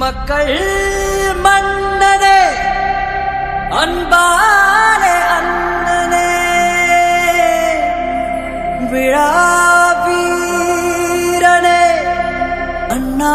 மக்கள் மன்னனே அன்பாலே அண்ணனே விழா வீரனே அண்ணா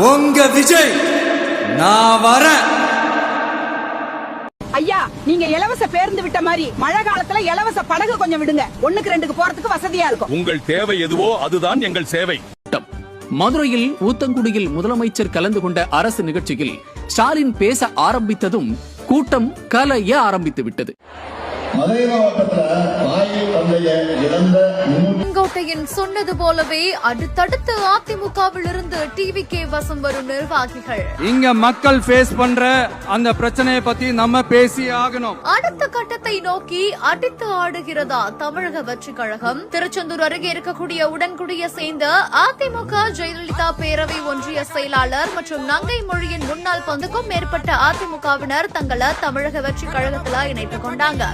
உங்க விஜய் நான் வரேன். ஐயா நீங்க இலவச பேருந்து விட்ட மாதிரி மழை காலத்துல இலவச படகு கொஞ்சம் விடுங்க. ஒண்ணுக்கு ரெண்டுக்கு போறதுக்கு வசதியா இருக்கும். உங்கள் தேவை எதுவோ அதுதான் எங்கள் சேவை. கூட்டம். மதுரையில் ஊத்தங்குடியில் முதலமைச்சர் கலந்து கொண்ட அரசு நிகழ்ச்சியில் ஸ்டாலின் பேச ஆரம்பித்ததும் கூட்டம் கலைய ஆரம்பித்து விட்டது. மதுரை மாவட்டத்துல இழந்த செங்கோட்டையன் சொன்னது போலவே அடுத்தடுத்து அதிமுகவில் இருந்து டிவி கே வசம் வரும் நிர்வாகிகள். இங்க மக்கள் ஃபேஸ் பண்ற அந்த பிரச்சனையை பத்தி நம்ம பேசி ஆகணும். அடுத்த கட்டத்தை நோக்கி அடித்து ஆடுகிறதா தமிழக வெற்றி கழகம்? திருச்செந்தூர் அருகே இருக்கக்கூடிய உடன்குடியை சேர்ந்த அதிமுக ஜெயலலிதா பேரவை ஒன்றிய செயலாளர் மற்றும் நங்கை மொழியின் முன்னாள் பந்துக்கும் மேற்பட்ட அதிமுகவினர் தங்களை தமிழக வெற்றி கழகத்துல இணைத்துக் கொண்டாங்க.